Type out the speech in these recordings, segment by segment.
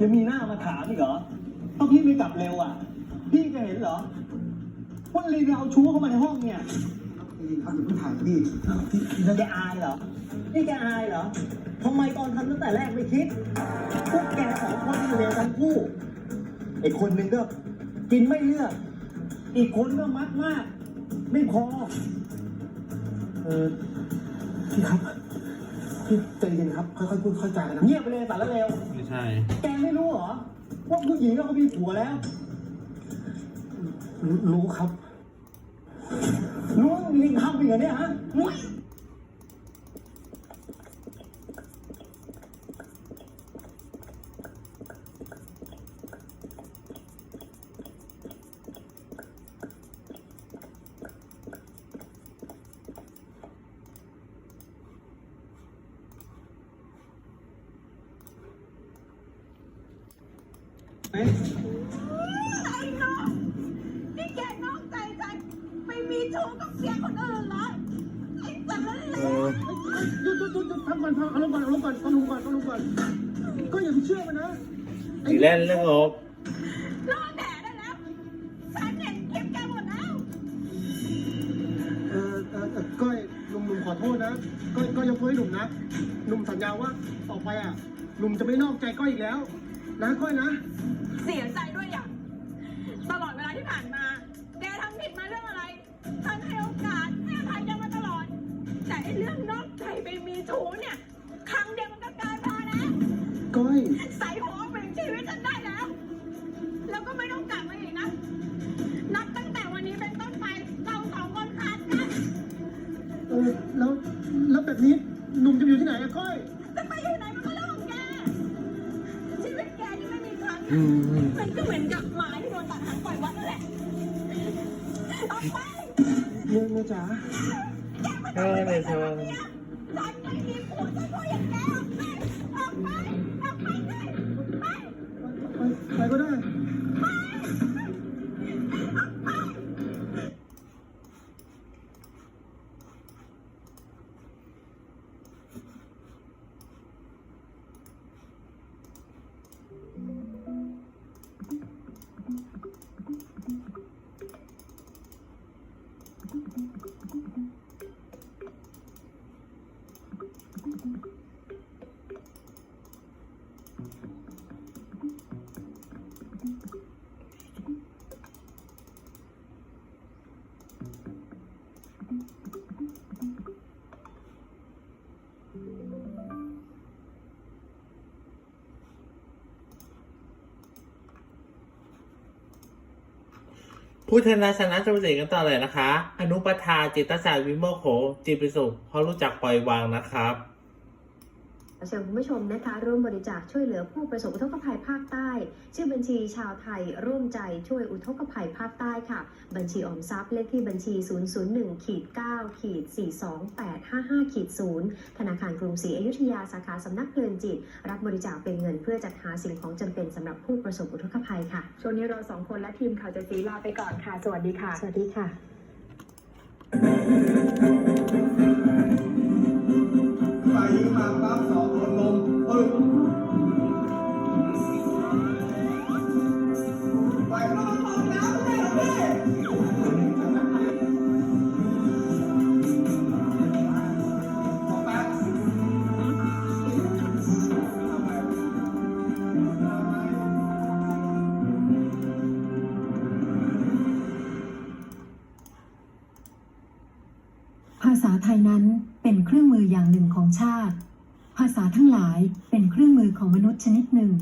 ยังมีหน้ามาถามอีกเหรอถ้าพี่ไม่กลับเร็วอะ พี่จะเห็นเหรอว่าลีนเอาชู้เข้ามาในห้องเนี่ยพี่ครับอย่าเพิ่งถ่ายพี่นี่แกอายเหรอนี่แกอายเหรอทำไมตอนทำตั้งแต่แรกไม่คิด พวกแกสองคนนี่เลวทั้งคู่ไอ้คนหนึ่งก็กินไม่เลือก อีกคนก็มักมาก ไม่พอ เออพี่ครับ พี่ใจเย็นครับ ค่อยๆพูดค่อยๆจากันนะเงียบไปเลยสารเลวไม่ใช่ แกไม่รู้เหรอ ว่าผู้หญิงเขามีผัวแล้ว รู้รู้ครับ รู้ว่าลิงทำอีกเหรอเนี่ยฮะ ไอ้น้องนี่แกนอกใจฉันไปมีชู้กับเสียคนอื่นเหรอไอ้สารเลวหยุดหยุดหยุดหยุดพักก่อนพักเอาลงก่อนเอาลงก่อนเอาลงก่อนเอาลงก่อนก็อย่าไปเชื่อมันนะอีเล่นเรื่องลบรอแดดได้แล้วฉันเห็นคลิปแกหมดแล้วเออเออเออก้อยหนุ่มหนุ่มขอโทษนะก้อยก้อยยกโทษให้หนุ่มนะหนุ่มสัญญาว่าต่อไปอะหนุ่มจะไม่นอกใจก้อยอีกแล้ว นะก้อยนะ เสียใจด้วยอย่าง ตลอดเวลาที่ผ่านมา แกทำผิดมาเรื่องอะไรฉันให้โอกาสให้อภัยแกมาตลอด แต่ไอ้เรื่องนอกใจไปมีชู้เนี่ย ครั้งเดียวมันก็เกินพอแล้วก้อย ใส่หัวเป็นชีวิตฉันได้แล้ว แล้วก็ไม่ต้องกลับมาอีกนะ นับตั้งแต่วันนี้เป็นต้นไป เราสองคนขาดกัน เออ แล้ว แล้วแบบนี้ หนุ่มจะอยู่ที่ไหนอะก้อย อืมมันก็เหมือนกับหมาที่โดนตัดหางปล่อยวัดนั่นแหละออกไปเมียเมียจ๋าแกไม่เอต้องอไปในใส่ทาวังนเนี้ยฉันไม่มีผัวฉันก็อย่างแก ผู้ชนะชนะจะไปเสียกันต่อเลยนะคะ อนุปทาจิตศาสตร์วิโมโขจิตปิสุขเพราะรู้จักปล่อยวางนะครับ เชิญคุณผู้ชมนะคะร่วมบริจาคช่วยเหลือผู้ประสบอุทกภัยภาคใต้ ชื่อบัญชีชาวไทยร่วมใจช่วยอุทกภัยภาคใต้ค่ะ บัญชีออมทรัพย์เลขที่บัญชี 001ขีด9ขีด42855ขีด0ธนาคารกรุงศรีอยุธยาสาขาสำนักเพลินจิต รับบริจาคเป็นเงินเพื่อจัดหาสิ่งของจำเป็นสำหรับผู้ประสบอุทกภัยค่ะ ช่วงนี้เราสองคนและทีมข่าวจะสีลาไปก่อนค่ะ สวัสดีค่ะ สวัสดีค่ะ ภาษาไทยนั้นเป็นเครื่องมืออย่างหนึ่งของชาติ ภาษาทั้งหลายเป็นเครื่องมือของมนุษย์ชนิดหนึ่ง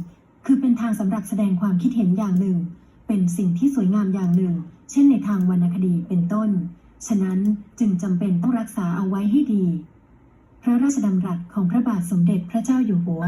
คือเป็นทางสำหรับแสดงความคิดเห็นอย่างหนึ่ง เป็นสิ่งที่สวยงามอย่างหนึ่ง เช่นในทางวรรณคดีเป็นต้น ฉะนั้นจึงจำเป็นต้องรักษาเอาไว้ให้ดี พระราชดำรัสของพระบาทสมเด็จพระเจ้าอยู่หัว